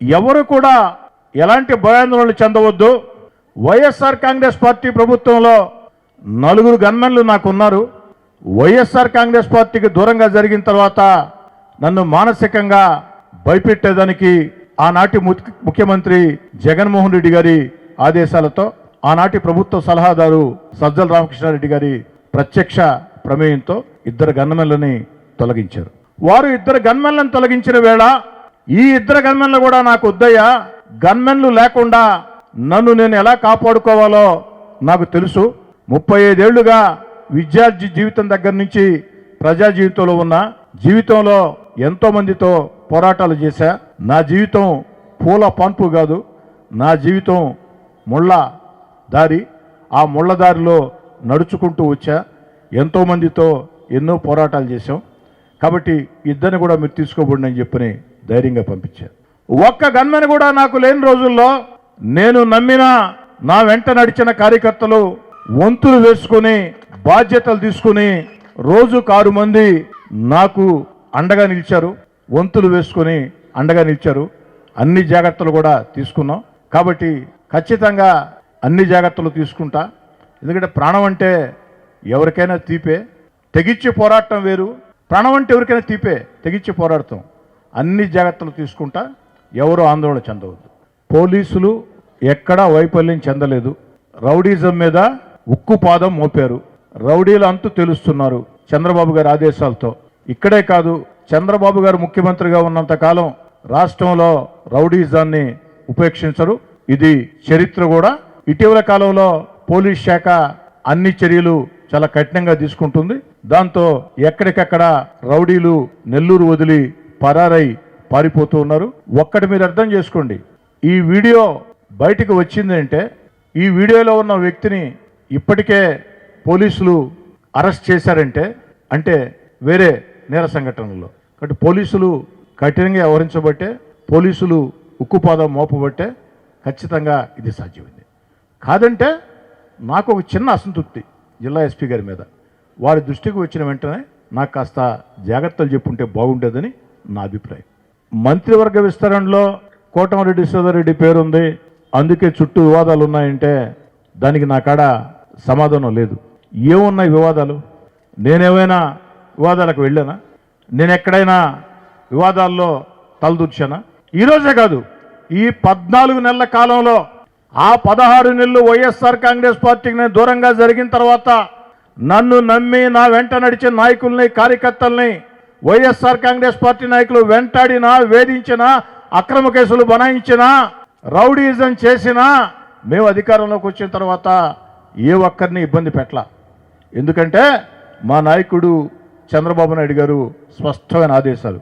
ఎవరు కూడా ఎలాంటి భయాందోళనలు చెందవద్దు. వైఎస్ఆర్ కాంగ్రెస్ పార్టీ ప్రభుత్వంలో నలుగురు గన్మెన్లు నాకు ఉన్నారు వైఎస్ఆర్ కాంగ్రెస్ పార్టీకి దూరంగా జరిగిన తర్వాత నన్ను మానసికంగా భయపెట్టేదానికి ఆనాటి ముఖ్యమంత్రి జగన్మోహన్ రెడ్డి గారి ఆదేశాలతో ఆనాటి ప్రభుత్వ సలహాదారు సజ్జల రామకృష్ణారెడ్డి గారి ప్రత్యక్ష ప్రమేయంతో ఇద్దరు గన్మెన్లని తొలగించారు. వారు ఇద్దరు గన్మెన్లను తొలగించిన వేళ ఈ ఇద్దరు గన్మెన్లు కూడా నాకు వద్దయ్యా. గన్మెన్లు లేకుండా నన్ను నేను ఎలా కాపాడుకోవాలో నాకు తెలుసు. ముప్పై ఐదేళ్ళుగా విద్యార్థి జీవితం దగ్గర నుంచి ప్రజా జీవితంలో ఉన్న జీవితంలో ఎంతో మందితో పోరాటాలు చేశా. నా జీవితం పూల పాన్పు కాదు. నా జీవితం ముళ్ళ దారి. ఆ ముళ్ళ దారిలో నడుచుకుంటూ వచ్చా. ఎంతో మందితో ఎన్నో పోరాటాలు చేశాం. కాబట్టి ఇద్దరిని కూడా మీరు తీసుకోబడినని చెప్పని ధైర్యంగా పంపించారు ఒక్క గన్మెన్ కూడా నాకు లేని రోజుల్లో నేను నమ్మిన నా వెంట నడిచిన కార్యకర్తలు వంతులు వేసుకొని బాధ్యతలు తీసుకుని రోజు కారు మంది నాకు అండగా నిలిచారు. వంతులు వేసుకొని అండగా నిలిచారు. అన్ని జాగ్రత్తలు కూడా తీసుకున్నాం. కాబట్టి ఖచ్చితంగా అన్ని జాగ్రత్తలు తీసుకుంటా. ఎందుకంటే ప్రాణం అంటే ఎవరికైనా తీపే. తెగించి పోరాటం వేరు. ప్రాణం అంటే ఎవరికైనా తీపే. తెగించి పోరాడతాం. అన్ని జాగ్రత్తలు తీసుకుంటా ఎవరు ఆందోళన చెందవద్దు. పోలీసులు ఎక్కడా వైఫల్యం చెందలేదు. రౌడీజం మీద ఉక్కు పాదం మోపారు. రౌడీలు అంతు తెలుస్తున్నారు చంద్రబాబు గారి ఆదేశాలతో. ఇక్కడే కాదు చంద్రబాబు గారు ముఖ్యమంత్రిగా ఉన్నంత కాలం రాష్ట్రంలో రౌడీజాన్ని ఉపేక్షించరు. ఇది చరిత్ర కూడా. ఇటీవల కాలంలో పోలీస్ శాఖ అన్ని చర్యలు చాలా కఠినంగా తీసుకుంటుంది. దాంతో ఎక్కడికక్కడ రౌడీలు నెల్లూరు వదిలి పరారై పారిపోతూ ఉన్నారు. ఒక్కటి మీరు అర్థం చేసుకోండి. ఈ వీడియో బయటకు వచ్చిందంటే ఈ వీడియోలో ఉన్న వ్యక్తిని ఇప్పటికే పోలీసులు అరెస్ట్ చేశారంటే అంటే వేరే నేర సంఘటనలో. కాబట్టి పోలీసులు కఠినంగా వ్యవహరించబట్టే పోలీసులు ఉక్కుపాదం మోపబట్టే ఖచ్చితంగా ఇది సాధ్యమైంది. కాదంటే నాకు ఒక చిన్న అసంతృప్తి జిల్లా ఎస్పీ గారి మీద. వారి దృష్టికి వచ్చిన వెంటనే నాకు కాస్త జాగ్రత్తలు చెప్పుంటే బాగుండేదని నా అభిప్రాయం. మంత్రివర్గ విస్తరణలో కోటమరెడ్డి సోదరెడ్డి పేరుంది. అందుకే చుట్టూ వివాదాలు ఉన్నాయంటే దానికి నా కాడ సమాధానం లేదు. ఏమున్నాయి వివాదాలు? నేనేమైనా వివాదాలకు వెళ్ళానా? నేను ఎక్కడైనా వివాదాల్లో తలదూర్చానా? ఈరోజే కాదు ఈ పద్నాలుగు నెలల కాలంలో ఆ పదహారు నెలలు వైఎస్ఆర్ కాంగ్రెస్ పార్టీకి నేను దూరంగా జరిగిన తర్వాత నన్ను నమ్మి నా వెంట నడిచే నాయకుల్ని కార్యకర్తల్ని వైఎస్ఆర్ కాంగ్రెస్ పార్టీ నాయకులు వెంటాడినా వేధించినా అక్రమ కేసులు బనాయించినా రౌడీజం చేసినా మేము అధికారంలోకి వచ్చిన తర్వాత ఏ ఒక్కరిని ఇబ్బంది పెట్టలా. ఎందుకంటే మా నాయకుడు చంద్రబాబు నాయుడు గారు స్పష్టమైన ఆదేశాలు.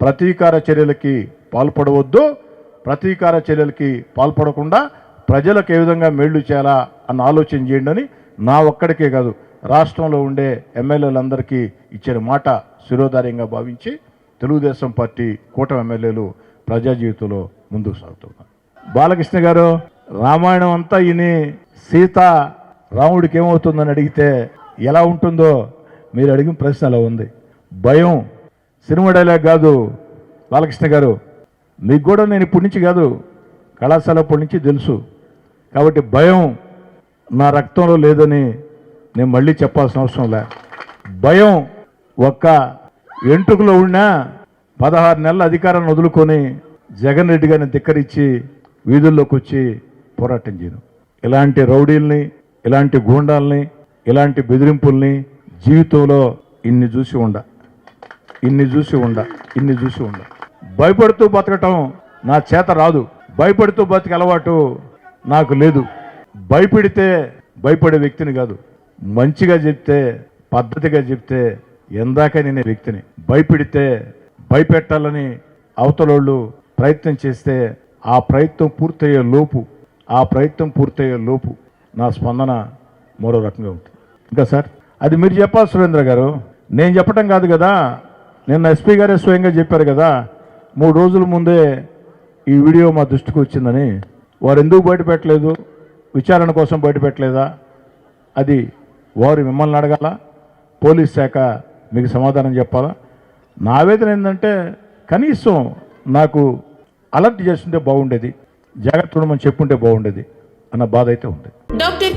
ప్రతీకార చర్యలకి పాల్పడవద్దు ప్రతీకార చర్యలకి పాల్పడకుండా ప్రజలకు ఏ విధంగా మేళ్ళు చేయాలా అన్న ఆలోచన చేయండి అని నా ఒక్కడికే కాదు రాష్ట్రంలో ఉండే ఎమ్మెల్యేలందరికీ ఇచ్చిన మాట శిరోధార్యంగా భావించి తెలుగుదేశం పార్టీ కూటమి ఎమ్మెల్యేలు ప్రజా జీవితంలో ముందుకు సాగుతున్నారు. బాలకృష్ణ గారు రామాయణం అంతా ఇని సీత రాముడికి ఏమవుతుందని అడిగితే ఎలా ఉంటుందో మీరు అడిగిన ప్రశ్న అలా ఉంది. భయం సినిమా డైలాగ్ కాదు బాలకృష్ణ గారు. మీకు కూడా నేను ఇప్పటి నుంచి కాదు కళాశాల అప్పటి నుంచి తెలుసు. కాబట్టి భయం నా రక్తంలో లేదని నేను మళ్ళీ చెప్పాల్సిన అవసరం లే. భయం ఒక్క ఎంటుకలో ఉన్నా పదహారు నెలల అధికారాన్ని వదులుకొని జగన్ రెడ్డి గారిని ధిక్కరించి వీధుల్లోకి వచ్చి పోరాటం చేయను ఇలాంటి రౌడీల్ని ఇలాంటి గూండాల్ని ఇలాంటి బెదిరింపుల్ని జీవితంలో ఇన్ని చూసి ఉండ. ఇన్ని చూసి ఉండ. ఇన్ని చూసి ఉండ. భయపడుతూ బతకటం నా చేత రాదు. భయపడుతూ బతికే అలవాటు నాకు లేదు. భయపెడితే భయపడే వ్యక్తిని కాదు. మంచిగా చెప్తే పద్ధతిగా చెప్తే ఎందాక నేను వ్యక్తిని. భయపెడితే భయపెట్టాలని అవతలోళ్ళు ప్రయత్నం చేస్తే ఆ ప్రయత్నం పూర్తయ్యే లోపు ఆ ప్రయత్నం పూర్తయ్యే లోపు నా స్పందన మరో రకంగా ఉంటుంది. ఇంకా సార్ అది మీరు చెప్పాలి సురేంద్ర గారు. నేను చెప్పటం కాదు కదా. నిన్న ఎస్పీ గారే స్వయంగా చెప్పారు కదా. మూడు రోజుల ముందే ఈ వీడియో మా దృష్టికి వచ్చిందని. వారు ఎందుకు బయటపెట్టలేదు? విచారణ కోసం బయటపెట్టలేదా? అది వారు మిమ్మల్ని అడగాల? పోలీస్ శాఖ మీకు సమాధానం చెప్పాలా? నా ఆవేదన ఏంటంటే కనీసం నాకు అలర్ట్ చేస్తుంటే బాగుండేది జాగ్రత్త ఉండమని చెప్పుంటే బాగుండేది అన్న బాధ అయితే ఉంది. డాక్టర్